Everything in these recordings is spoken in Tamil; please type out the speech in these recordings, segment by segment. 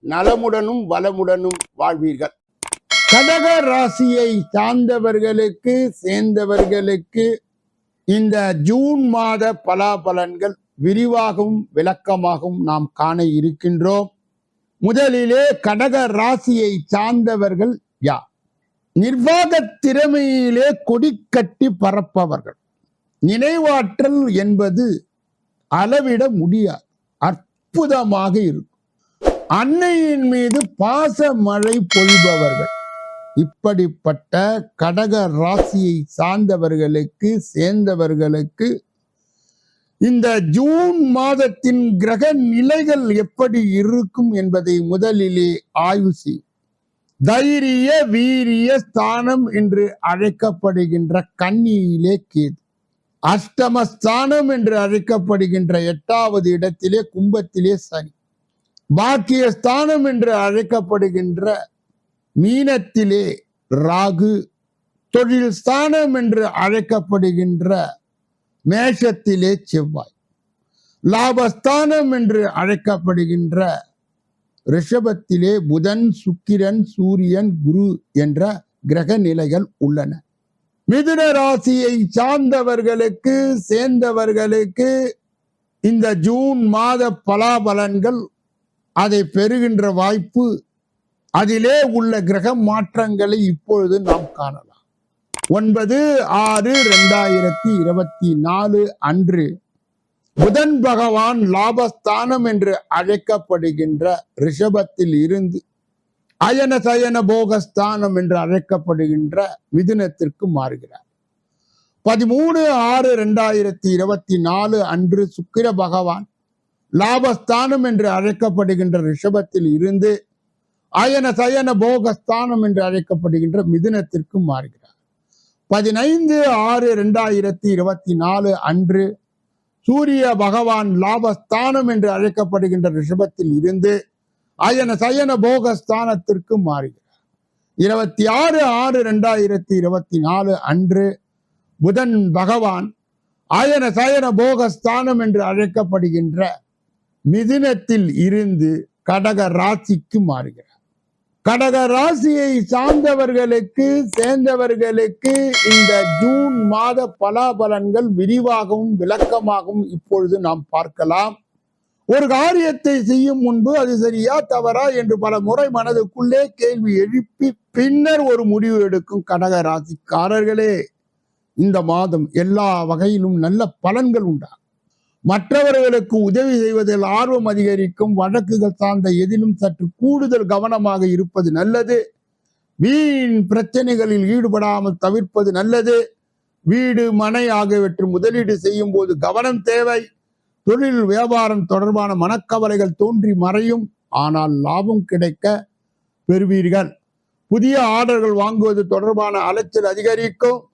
நலமுடனும் வளமுடனும் வாழ்வீர்கள். கடக ராசியை சார்ந்தவர்களுக்கு சேர்ந்தவர்களுக்கு இந்த ஜூன் மாத பலாபலன்கள் விரிவாகவும் விளக்கமாகவும் நாம் காண இருக்கின்றோம். முதலிலே கடக ராசியை சார்ந்தவர்கள் யார்? நிர்வாக திறமையிலே கொடி கட்டி பறப்பவர்கள். நினைவாற்றல் என்பது அளவிட முடியாது. அற்புதமாக இருக்கும். அன்னையின் மீது பாச மழை பொழிபவர்கள். இப்படிப்பட்ட கடக ராசியை சார்ந்தவர்களுக்கு சேர்ந்தவர்களுக்கு இந்த ஜூன் மாதத்தின் கிரக நிலைகள் எப்படி இருக்கும் என்பதை முதலிலே ஆய்வு செய் தைரிய வீரிய ஸ்தானம் என்று அழைக்கப்படுகின்ற கன்னியிலே கேது. அஷ்டமஸ்தானம் என்று அழைக்கப்படுகின்ற எட்டாவது இடத்திலே கும்பத்திலே சனி. பாக்கியஸ்தானம் என்று அழைக்கப்படுகின்ற மீனத்திலே ராகு தொழில் ஸ்தானம் என்று அழைக்கப்படுகின்ற மேஷத்திலே செவ்வாய் லாபஸ்தானம் என்று அழைக்கப்படுகின்ற ரிஷபத்திலே புதன் சுக்கிரன் சூரியன் குரு என்ற கிரக நிலைகள் உள்ளன. மிதுன ராசியை சார்ந்தவர்களுக்கு சேர்ந்தவர்களுக்கு இந்த ஜூன் மாத பலாபலன்கள் அதை பெறுகின்ற வாய்ப்பு அதிலே உள்ள கிரக மாற்றங்களை இப்பொழுது நாம் காணலாம். ஒன்பது ஆறு ரெண்டாயிரத்தி இருபத்தி நாலு அன்று புதன் பகவான் லாபஸ்தானம் என்று அழைக்கப்படுகின்ற ரிஷபத்தில் இருந்து அயன சயன போகஸ்தானம் என்று அழைக்கப்படுகின்ற மிதுனத்திற்கு மாறுகிறார். பதிமூணு ஆறு ரெண்டாயிரத்தி இருபத்தி நாலு அன்று சுக்கிர பகவான் லாபஸ்தானம் என்று அழைக்கப்படுகின்ற ரிஷபத்தில் இருந்து அயன சயன போகஸ்தானம் என்று அழைக்கப்படுகின்ற மிதுனத்திற்கு மாறுகிறார். பதினைந்து ஆறு ரெண்டாயிரத்தி இருபத்தி நாலு அன்று சூரிய பகவான் லாபஸ்தானம் என்று அழைக்கப்படுகின்ற ரிஷபத்தில் இருந்து அயன சயன போகஸ்தானத்திற்கு மாறுகிறார். இருபத்தி ஆறு ஆறு ரெண்டாயிரத்தி இருபத்தி நாலு அன்று புதன் பகவான் அயன சயன போகஸ்தானம் என்று அழைக்கப்படுகின்ற மிதுனத்தில் இருந்து கடக ராசிக்கு மாறுகிறார். கடக ராசியை சார்ந்தவர்களுக்கு சேர்ந்தவர்களுக்கு இந்த ஜூன் மாத பலாபலன்கள் விரிவாகவும் விளக்கமாகவும் இப்பொழுது நாம் பார்க்கலாம். ஒரு காரியத்தை செய்யும் முன்பு அது சரியா தவறா என்று பல முறை மனதுக்குள்ளே கேள்வி எழுப்பி பின்னர் ஒரு முடிவு எடுக்கும் கடக ராசிக்காரர்களே இந்த மாதம் எல்லா வகையிலும் நல்ல பலன்கள் உண்டாகும் மற்றவர்களுக்கு உதவி செய்வதில் ஆர்வம் அதிகரிக்கும் வழக்குகள் சார்ந்த எதிலும் சற்று கூடுதல் கவனமாக இருப்பது நல்லது. வீண் பிரச்சனைகளில் ஈடுபடாமல் தவிர்ப்பது நல்லது. வீடு மனை ஆகியவற்றில் முதலீடு செய்யும் போது கவனம் தேவை. தொழில் வியாபாரம் தொடர்பான மனக்கவலைகள் தோன்றி மறையும். ஆனால் லாபம் கிடைக்க பெறுவீர்கள். புதிய ஆர்டர்கள் வாங்குவது தொடர்பான அலைச்சல் அதிகரிக்கும்.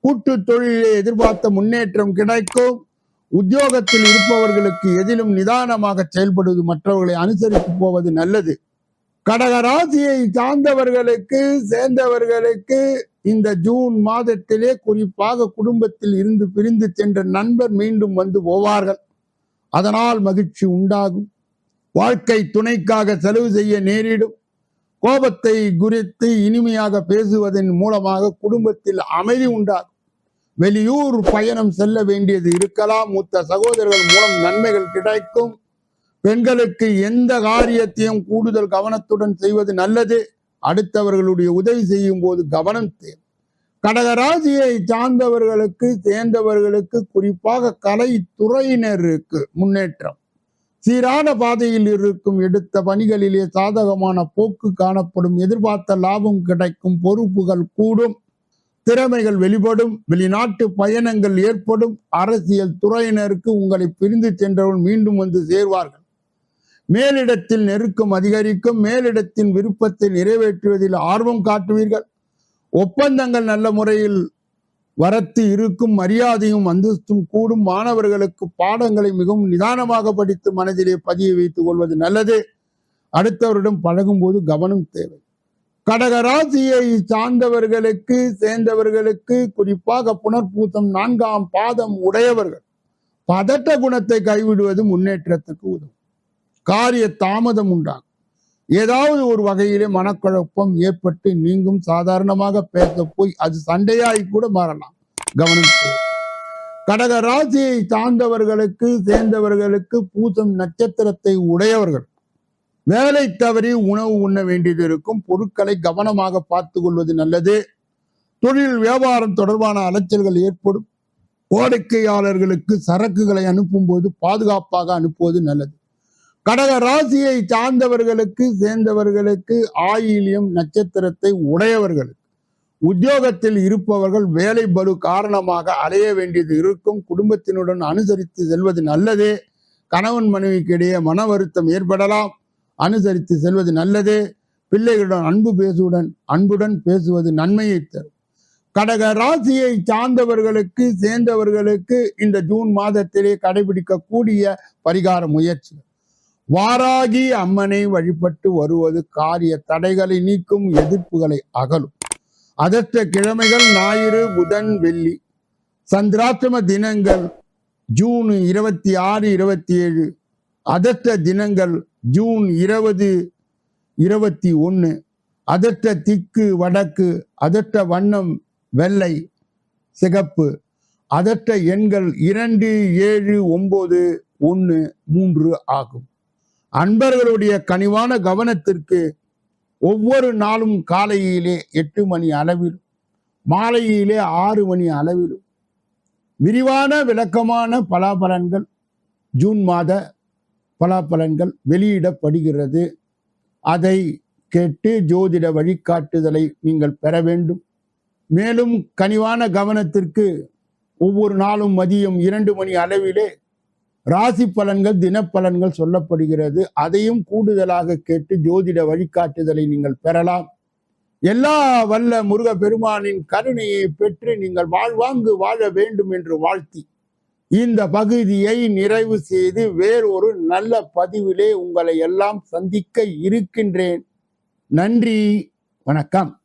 கூட்டு தொழிலே எதிர்பார்த்த முன்னேற்றம் கிடைக்கும். உத்தியோகத்தில் இருப்பவர்களுக்கு எதிலும் நிதானமாக செயல்படுவது மற்றவர்களை அனுசரித்து போவது நல்லது. கடகராசியை சார்ந்தவர்களுக்கு சேர்ந்தவர்களுக்கு இந்த ஜூன் மாதத்திலே குறிப்பாக குடும்பத்தில் இருந்து பிரிந்து சென்ற நண்பர் மீண்டும் வந்து போவார்கள். அதனால் மகிழ்ச்சி உண்டாகும். வாழ்க்கை துணைக்காக செலவு செய்ய நேரிடும். கோபத்தை குறித்து இனிமையாக பேசுவதன் மூலமாக குடும்பத்தில் அமைதி உண்டாகும். வெளியூர் பயணம் செல்ல வேண்டியது இருக்கலாம். மூத்த சகோதரர்கள் மூலம் நன்மைகள் கிடைக்கும். பெண்களுக்கு எந்த காரியத்தையும் கூடுதல் கவனத்துடன் செய்வது நல்லது. அடுத்தவர்களுடைய உதவி செய்யும் போது கவனம் தேவை. கடகராசியை சார்ந்தவர்களுக்கு சேர்ந்தவர்களுக்கு குறிப்பாக கலை துறையினருக்கு முன்னேற்றம். சீரான பாதையில் இருக்கும் எடுத்த பணிகளிலே சாதகமான போக்கு காணப்படும் எதிர்பார்த்த லாபம் கிடைக்கும் பொறுப்புகள் கூடும். திறமைகள் வெளிப்படும் வெளிநாட்டு பயணங்கள் ஏற்படும் அரசியல் துறையினருக்கு உங்களை பிரிந்து சென்றவர்கள் மீண்டும் வந்து சேர்வார்கள். மேலிடத்தில் நெருக்கம் அதிகரிக்கும் மேலிடத்தின் விருப்பத்தை நிறைவேற்றுவதில் ஆர்வம் காட்டுவீர்கள். ஒப்பந்தங்கள் நல்ல முறையில் வரத்து இருக்கும் மரியாதையும் அந்தஸ்தும் கூடும் மாணவர்களுக்கு பாடங்களை மிகவும் நிதானமாக படித்து மனதிலே பதிய வைத்துக் கொள்வது நல்லது. அடுத்தவரிடம் பழகும்போது கவனம் தேவை. கடகராசியை சார்ந்தவர்களுக்கு சேர்ந்தவர்களுக்கு குறிப்பாக புனர்பூசம் நான்காம் பாதம் உடையவர்கள் பதட்ட குணத்தை கைவிடுவது முன்னேற்றத்துக்கு உதவும். காரிய தாமதம் உண்டாகும். ஏதாவது ஒரு வகையிலே மனக்குழப்பம் ஏற்பட்டு நீங்கும். சாதாரணமாக பேச போய் அது சண்டையாய் கூட மாறலாம். கவனம் கடக ராசியை சார்ந்தவர்களுக்கு சேர்ந்தவர்களுக்கு பூசம் நட்சத்திரத்தை உடையவர்கள் வேலை தவறி உணவு உண்ண வேண்டியது இருக்கும். பொருட்களை கவனமாக பார்த்து கொள்வது நல்லது. தொழில் வியாபாரம் தொடர்பான அலைச்சல்கள் ஏற்படும். வாடிக்கையாளர்களுக்கு சரக்குகளை அனுப்பும் போது பாதுகாப்பாக அனுப்புவது நல்லது. கடக ராசியை சார்ந்தவர்களுக்கு சேர்ந்தவர்களுக்கு ஆயிலியம் நட்சத்திரத்தை உடையவர்களுக்கு உத்தியோகத்தில் இருப்பவர்கள் வேலை பலு காரணமாக அலைய வேண்டியது இருக்கும். குடும்பத்தினுடன் அனுசரித்து செல்வது நல்லது. கணவன் மனைவிக்கு இடையே மன வருத்தம் ஏற்படலாம். அனுசரித்து செல்வது நல்லது. பிள்ளைகளுடன் அன்பு பேசுவுடன் அன்புடன் பேசுவது நன்மையை தரும். கடக ராசியை சார்ந்தவர்களுக்கு சேர்ந்தவர்களுக்கு இந்த ஜூன் மாதத்திலே கடைபிடிக்கக்கூடிய பரிகார முயற்சி. வாராகி அம்மனை வழிபட்டு வருவது காரிய தடைகளை நீக்கும் எதிர்ப்புகளை அகலும். அதற்ற கிழமைகள் ஞாயிறு புதன் வெள்ளி. சந்திராஷ்டம தினங்கள் ஜூன் இருபத்தி ஆறு இருபத்தி ஏழு. அதற்ற தினங்கள் ஜூன் இருபது இருபத்தி ஒன்று அதற்ற திக்கு வடக்கு அதற்ற வண்ணம் வெள்ளை சிகப்பு. அதற்ற எண்கள் இரண்டு ஏழு ஒன்பது ஒன்று மூன்று ஆகும். அன்பர்களுடைய கனிவான கவனத்திற்கு ஒவ்வொரு நாளும் காலையிலே எட்டு மணி அளவிலும் மாலையிலே ஆறு மணி அளவிலும் விரிவான விளக்கமான பலாபலன்கள் ஜூன் மாத பலாபலன்கள் வெளியிடப்படுகிறது. அதை கேட்டு ஜோதிட வழிகாட்டுதலை நீங்கள் பெற வேண்டும். மேலும் கனிவான கவனத்திற்கு ஒவ்வொரு நாளும் மதியம் இரண்டு மணி அளவிலே ராசி பலன்கள் தினப்பலன்கள் சொல்லப்படுகிறது. அதையும் கூடுதலாக கேட்டு ஜோதிட வழிகாட்டுதலை நீங்கள் பெறலாம். எல்லா வல்ல முருக பெருமானின் கருணையை பெற்று நீங்கள் வாழ்வாங்கு வாழ வேண்டும் என்று வாழ்த்தி இந்த பகுதியை நிறைவு செய்து வேறொரு நல்ல பதிவிலே உங்களை எல்லாம் சந்திக்க இருக்கின்றேன். நன்றி வணக்கம்.